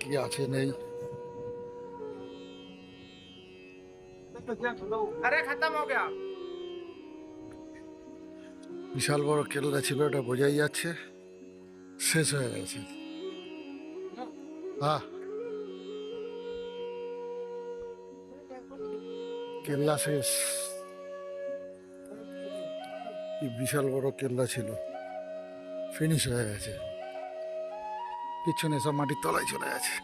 কে আছে নেই বিশাল বড় কেল্লা ছিল এটা বোঝাই যাচ্ছে শেষ হয়ে গেছে হ্যাঁ কেল্লা শেষ বিশাল বড় কেল্লা ছিল ফিনিশ হয়ে গেছে পিছনে সব মাটির তলায় চলে গেছে।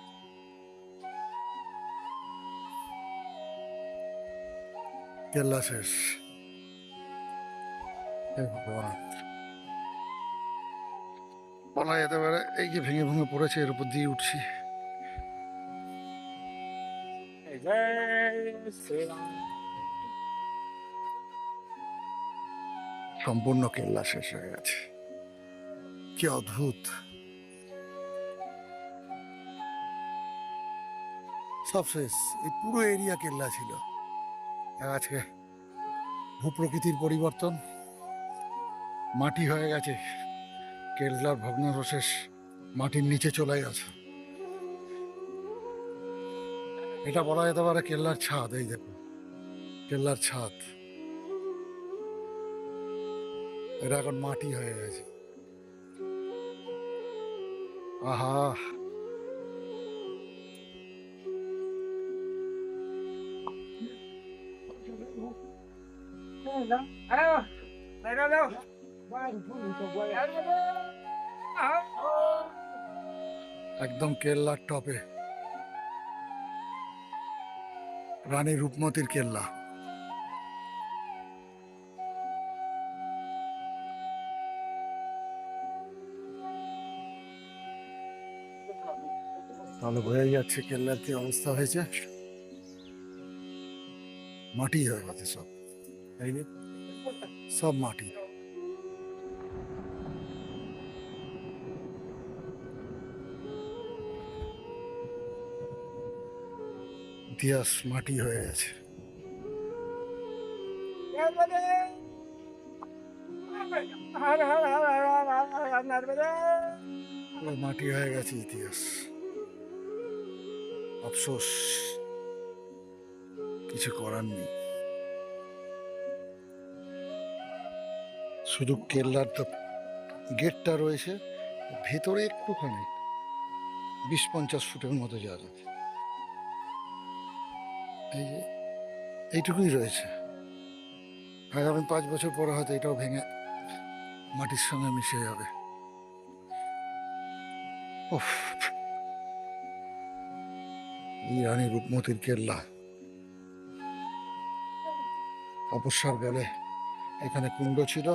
কেল্লা শেষ। বলা যেতে পারে, এই যে ভেঙে ভেঙে পড়েছে, এর উপর দিয়ে উঠছি। সম্পূর্ণ কেল্লা শেষ হয়ে গেছে। কি অদ্ভুত। সব শেষ। এই পুরো এরিয়া কেল্লা ছিল। আজকে ভূপ্রকৃতির পরিবর্তন। মাটি হয়ে গেছে। কেল্লার ভগ্নাবশেষ মাটির নিচে চলে গেছে। এটা বলা যেতে পারে কেল্লার ছাদ, এই দেখো কেল্লার ছাদ। এটা এখন মাটি হয়ে গেছে। আহা! একদম কেল্লার টপে। রানী রূপমতির কেল্লা। তাহলে বোঝাই যাচ্ছে কেল্লার কি অবস্থা হয়েছে। মাটি হয়ে গেছে সব। তাই না? সব মাটি। ইতিহাস মাটি হয়ে গেছে। মাটি হয়ে গেছে ইতিহাস। আফসোস কিছু করার নেই। শুধু কেল্লার গেটটা রয়েছে, ভেতরে একটুখানি বিশ পঞ্চাশ ফুটের মতো জায়গা। এই যে, এইটুকুই রয়েছে। আগামী পাঁচ বছর পরে হয়তো এটাও ভেঙে মাটির সঙ্গে মিশে যাবে। উফ। রানী রূপমতির কেল্লা। অপস্বর গেলে এখানে কুণ্ড ছিল।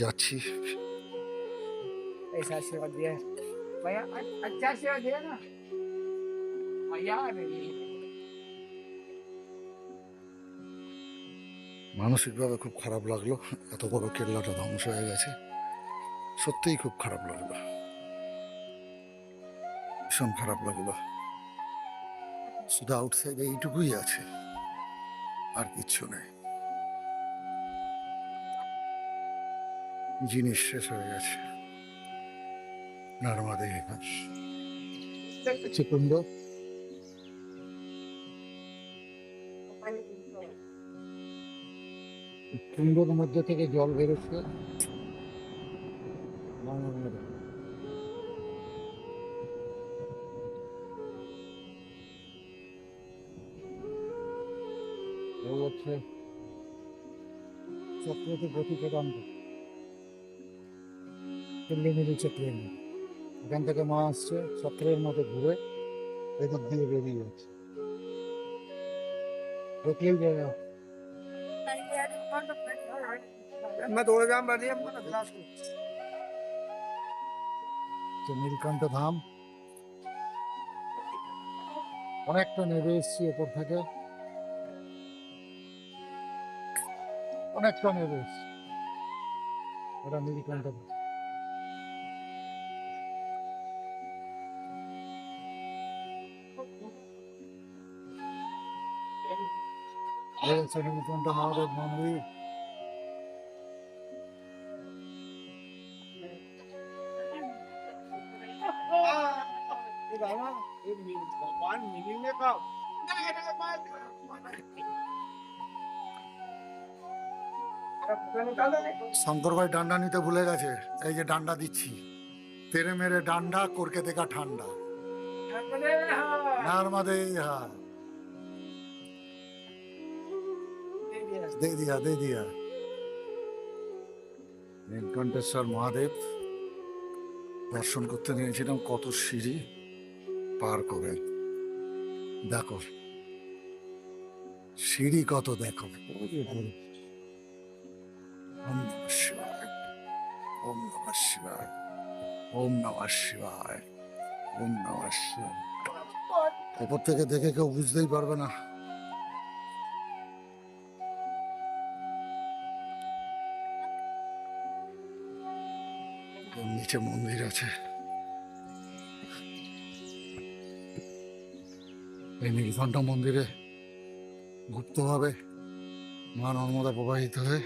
যাচ্ছি ऐसा आशीर्वाद दिया है भैया अ- अच्छा आशीर्वाद दिया ना भैया अरे মানসিকভাবে খুব খারাপ লাগলো এত বড় কেল্লাটা ধ্বংস হয়ে গেছে সত্যিই খুব খারাপ লাগলো ভীষণ খারাপ লাগলো শুধু আউটসাইডে এইটুকুই আছে আর কিচ্ছু নেই জিনিস শেষ হয়ে গেছে। নর্মাদে ঘাস কুণ্ড কুণ্ডর মধ্যে থেকে জল বেরোচ্ছে। হচ্ছে চক্রতে গতি চল্লিশ মিনিট হচ্ছে ট্রেন এখান থেকে মা আসছে সত্রের মতো ঘুরে ভেতর দিয়ে বেরিয়ে যাচ্ছে। ঢুকলেই জায়গা নীলকণ্ঠ ধাম। অনেকটা নেবে এসছি ওপর থেকে। অনেকটা নেমে এসছি। এটা নীলকণ্ঠ ধাম। মহাদেব মন্দির শঙ্কর ভাই ডান্ডা নিতে ভুলে গেছে এই যে ডান্ডা দিচ্ছি। তেরে মেরে ডান্ডা করকে দেখা ঠান্ডা। নর্মদে হ্যাঁ দে দিয়া দে দিয়া নীলকণ্ঠেশ্বর মহাদেব দর্শন করতে নিয়েছিলাম কত সিঁড়ি পার করে দেখো সিঁড়ি কত দেখো। ওম নমঃ শিবায় ওম নমঃ শিবায় ওম নমঃ শিবায় ওম নমঃ শিবায় ওপর থেকে দেখে কেউ বুঝতেই পারবে না নিচে মন্দির আছে। এই নীলকণ্ঠ মন্দিরে গুপ্তভাবে মা নর্মদা প্রবাহিত হয়ে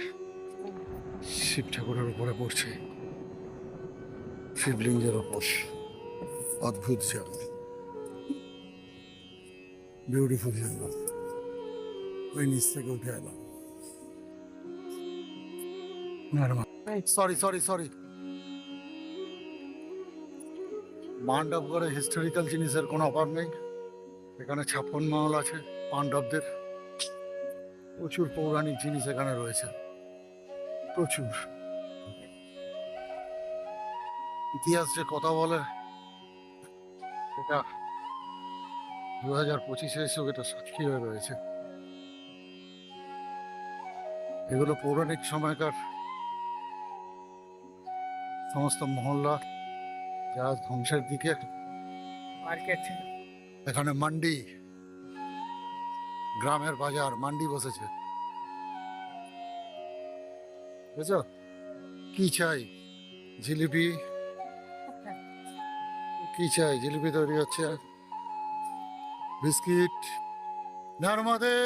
শিব ঠাকুরের উপরে পড়ছে। শিবলিঙ্গের ওপর অদ্ভুত জায়গা বিউটিফুল জায়গা ওই নিচ থেকে উঠে এলাম। সরি সরি সরি মান্ডবগড়ে হিস্টোরিক্যাল জিনিসের কোনো অভাব নেই। এখানে ছাপ্পন মহল আছে পাণ্ডবদের প্রচুর পৌরাণিক জিনিস এখানে রয়েছে। প্রচুর। ইতিহাস যে কথা বলে, এটা দু হাজার পঁচিশে এসেও এটা সাক্ষী হয়ে রয়েছে। এগুলো পৌরাণিক সময়কার সমস্ত মহল্লা যা ধ্বংসের দিকে মার্কেট। এখানে মান্ডি গ্রামের বাজার মান্ডি বসেছে। বুঝছ? কি চাই? জিলিপি? কি চাই? জিলিপি তৈরি হচ্ছে। বিস্কিট? নর্মদে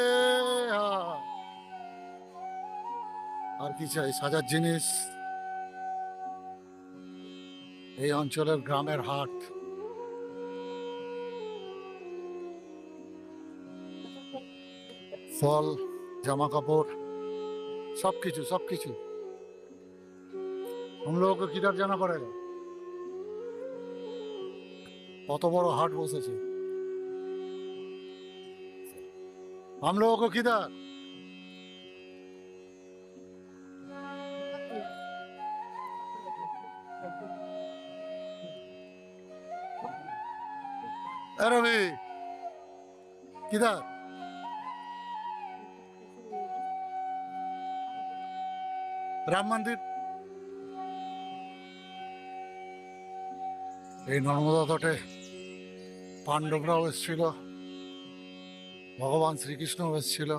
আর কি চাই? সাজার জিনিস? এই অঞ্চলের গ্রামের হাট ফল জামা কাপড় सब কিছু सब কিছু हम लोगों को किधर जाना पड़ेगा কত বড় হাট বসেছে हम लोगों রবি কিধার রাম মন্দির। এই নর্মদা তটে পাণ্ডবরাও এসেছিল। ভগবান শ্রীকৃষ্ণ এসেছিল।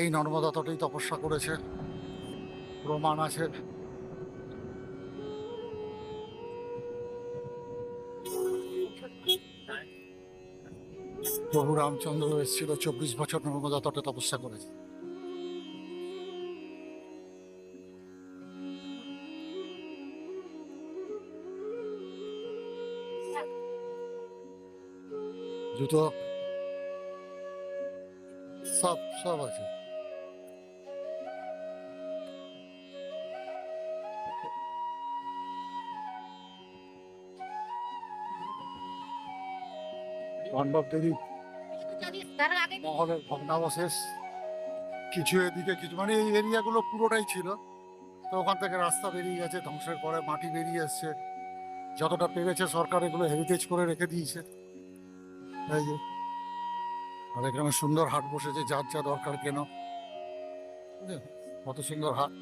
এই নর্মদা তটেই তপস্যা করেছে। প্রমাণ আছে। প্রভু রামচন্দ্র এসেছিল চব্বিশ বছর নর্মদা তটে তপস্যা করেছে জুতো, সব সব আছে। পাণ্ডব দেবী মহলের ভগ্নাবশেষ, কিছু এদিকে কিছু মানে এই এরিয়াগুলো পুরোটাই ছিল। তো ওখান থেকে রাস্তা বেরিয়ে গেছে, ধ্বংসের পরে মাটি বেরিয়ে এসছে। যতটা পেরেছে সরকার এগুলো হেরিটেজ করে রেখে দিয়েছে। এই যে, আর এখানে সুন্দর হাট বসেছে, যার যা দরকার কেন? কত সুন্দর হাট।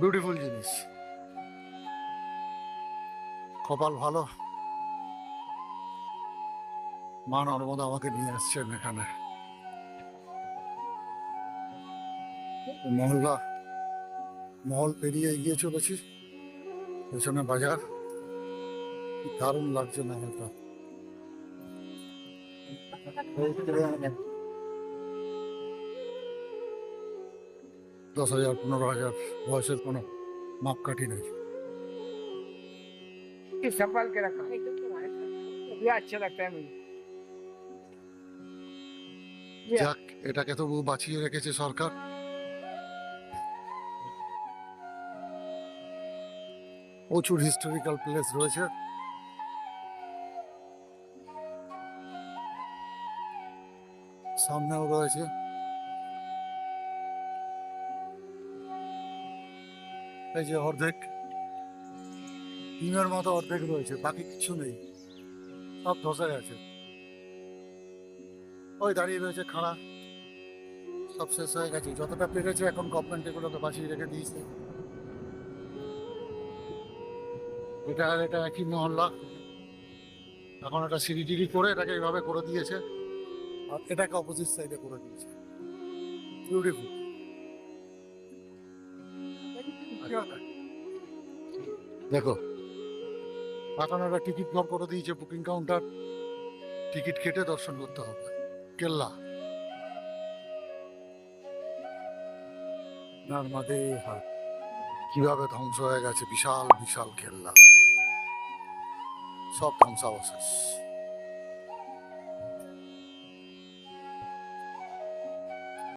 বিউটিফুল জিনিস। কপাল ভালো। মা নর্মদা আমাকে নিয়ে আসছেন এখানে মহল্লা মহল পেরিয়ে এগিয়ে চলেছি পেছনে বাজার কি দারুণ লাগছে মহলটা দশ হাজার পনেরো হাজার বয়সের কোনো মাপকাঠি নেই ये संभाल के रखा ये अच्छा लगता है मुझे ये যাক, এটাকে তবু বাঁচিয়ে রেখেছে সরকার। প্রচুর হিস্টোরিক্যাল প্লেস রয়েছে। সামনেও রয়েছে। এই যে অর্ধেক। ডিমের মতো অর্ধেক রয়েছে, বাকি কিছু নেই। সব ধসে গেছে। ওই দাঁড়িয়ে রয়েছে খাড়া। সব শেষ হয়ে গেছে। যতটা পেরেছে এখন গভর্নমেন্ট এগুলোকে বাঁচিয়ে রেখে দিয়েছে। এটা আর এটা একই মহল্লা। এখন এটা সিঁড়ি করে এটাকে এইভাবে করে দিয়েছে। আর এটাকে অপোজিট সাইডে করে দিয়েছে। বিউটিফুল দেখো এখন একটা টিকিট ঘর করে দিয়েছে বুকিং কাউন্টার টিকিট কেটে দর্শন করতে হবে। কেল্লা। নর্মাদে হাট কীভাবে ধ্বংস হয়ে গেছে বিশাল বিশাল কেল্লা। সব ধ্বংসাবশেষ।